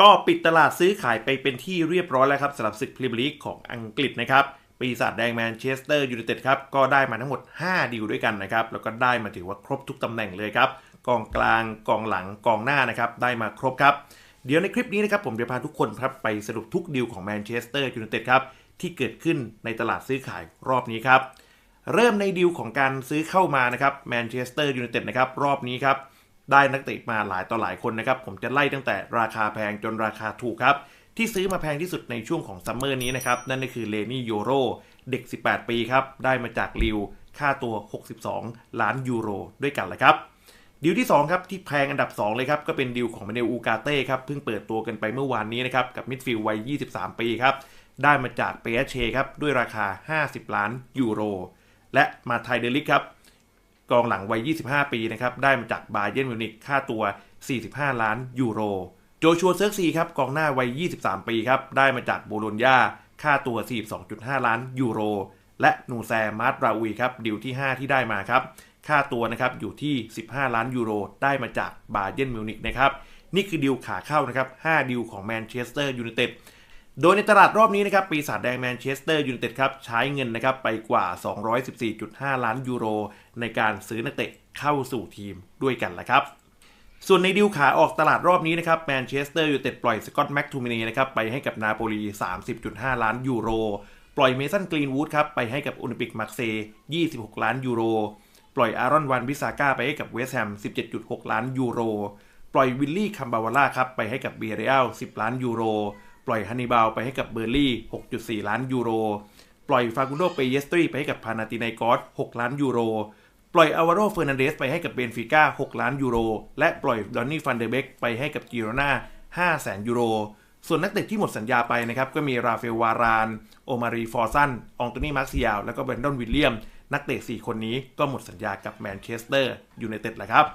ก็ปิดตลาดซื้อขายไปเป็นที่เรียบร้อยแล้วครับสำหรับศึกพรีเมียร์ลีกของอังกฤษนะครับปีศาจแดงแมนเชสเตอร์ยูไนเต็ดครับก็ได้มาทั้งหมด 5 ดีลด้วยกันนะครับแล้วก็ได้มาถือว่าครบทุกตำแหน่งเลยครับกองกลางกองหลังกองหน้านะครับได้มาครบครับเดี๋ยวในคลิปนี้นะครับผมจะพาทุกคนครับไปสรุปทุกดีลของแมนเชสเตอร์ยูไนเต็ดครับที่เกิดขึ้นในตลาดซื้อขายรอบนี้ครับเริ่มในดีลของการซื้อเข้ามานะครับแมนเชสเตอร์ยูไนเต็ดนะครับรอบนี้ครับ ได้นักเตะมาหลายต่อหลายคนนะครับ ผมจะไล่ตั้งแต่ราคาแพงจนราคาถูกครับ ที่ซื้อมาแพงที่สุดในช่วงของซัมเมอร์นี้นะครับ นั่นก็คือเลนี่โยโรเด็ก 18 ปีครับ ได้มาจากลิว ค่าตัว 62 ล้านยูโรด้วยกันแหละครับดีลที่2ครับที่แพงอันดับ 2 เลยครับ ก็เป็นดีลของเมเนลอูกาเต้ครับ เพิ่งเปิดตัวกันไปเมื่อวานนี้นะครับ กับมิดฟิลด์วัย 23 ปีครับ ได้มาจากเปเชครับ ด้วยราคา 50 ล้านยูโรและมาไทเดลิกครับ กองหลังวัย 25 ปีนะครับได้มาจากบาเยร์นมิวนิกค่าตัว 45 ล้านยูโร โจชัวเซิร์กซีครับกองหน้าวัย 23 ปีครับได้มาจากโบโลญญาค่าตัว 42.5 ล้านยูโร และนูแซมาร์ตราอุยครับดิวที่ 5 ที่ได้มาครับค่าตัวนะครับอยู่ที่ 15 ล้านยูโร ได้มาจากบาเยร์นมิวนิกนะครับนี่คือดิวขาเข้านะครับ5ดิวของแมนเชสเตอร์ยูไนเต็ด โดยในตลาดรอบนี้นะครับปีศาจแดงแมนเชสเตอร์ยูไนเต็ดครับใช้เงินนะครับไปกว่า 214.5 ล้านยูโร ในการซื้อนักเตะเข้าสู่ทีมด้วยกันแหละครับ ส่วนในดิวขาออกตลาดรอบนี้นะครับแมนเชสเตอร์ยูไนเต็ดปล่อยสกอตแม็กทูมินีนะครับไปให้กับนาโปลี 30.5 ล้านยูโร ปล่อยเมสันกรีนวูดครับไปให้กับโอลิมปิกมาร์เซย์26 ล้านยูโร ปล่อยอารอนวันวิสาก้าไปให้กับเวสต์แฮม 17.6 ล้านยูโร ปล่อยวิลลี่คัมบาวาร่าครับไปให้กับเบียเรียล10 ล้านยูโร ปล่อยฮันนิบาลไปให้กับเบอร์ลี่ 6.4 ล้านยูโร ปล่อยฟากุนโดเปเยสตรีไปให้กับพานาติไนกอส 6 ล้านยูโร ปล่อยอาวาโรเฟอร์นันเดสไปให้กับเบนฟิก้า 6 ล้านยูโร และปล่อยดอนนี่ฟันเดเบกไปให้กับกิโรนา5แสนยูโร ส่วนนักเตะที่หมดสัญญาไปนะครับ ก็มีราเฟลวาราน โอมารีฟอร์ซัน องโตนีมาร์ซิยาล แล้วก็เบรนดอนวิลเลียม นักเตะ4คนนี้ก็หมดสัญญากับแมนเชสเตอร์ยูไนเต็ดแหละครับ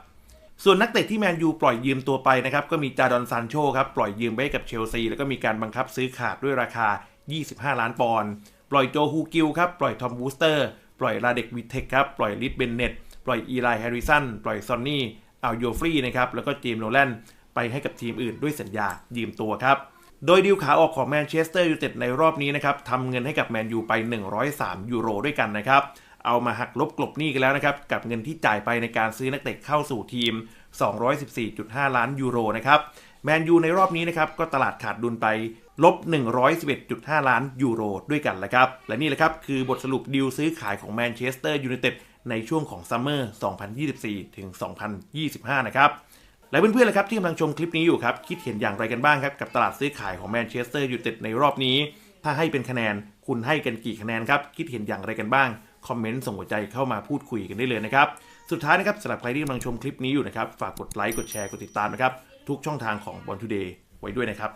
ส่วนนักเตะที่แมนยูปล่อยยืมตัวไปนะครับก็มีจาดอนซานโชครับปล่อยยืมไปให้กับเชลซีแล้วก็มีการบังคับซื้อขาดด้วยราคา 25 ล้านปอนด์ปล่อยโจฮูกิลครับปล่อยทอมวูสเตอร์ปล่อยลาเด็กวิเทคครับปล่อยลิดเบนเน็ตปล่อยอีไลแฮร์ริสันปล่อยซอนนี่อัลโยฟรีนะครับแล้วก็เจมส์โนแลนไปให้กับทีมอื่นด้วยสัญญายืมตัวครับโดยดีลขาออกของแมนเชสเตอร์ยูไนเต็ดในรอบนี้นะครับทำเงินให้กับแมนยูไป 103 ยูโรด้วยกันนะครับ เอามาหักลบกลบหนี้กันแล้วนะครับ กับเงินที่จ่ายไปในการซื้อนักเตะเข้าสู่ทีม 214.5 ล้านยูโรนะครับแมนยูในรอบนี้นะครับก็ตลาดขาดดุลไปลบ 111.5 ล้านยูโรด้วยกันแหละครับ และนี่แหละครับ คือบทสรุปดีลซื้อขายของแมนเชสเตอร์ยูไนเต็ดในช่วงของซัมเมอร์ 2024 ถึง 2025 นะครับ และเพื่อนๆเลยครับที่กำลังชมคลิปนี้อยู่ครับ คิดเห็นอย่างไรกันบ้างครับ กับตลาดซื้อขายของแมนเชสเตอร์ยูไนเต็ดในรอบนี้ ถ้าให้เป็นคะแนนคุณให้กันกี่คะแนนครับ คิดเห็นอย่างไรกันบ้าง คอมเมนต์ส่งหัวใจเข้ามาพูดคุยกันได้เลยนะครับ สุดท้ายนะครับสำหรับใครที่กำลังชมคลิปนี้อยู่นะครับ ฝากกดไลค์กดแชร์กดติดตามนะครับทุกช่องทางของบอลทูเดย์ไว้ด้วยนะครับ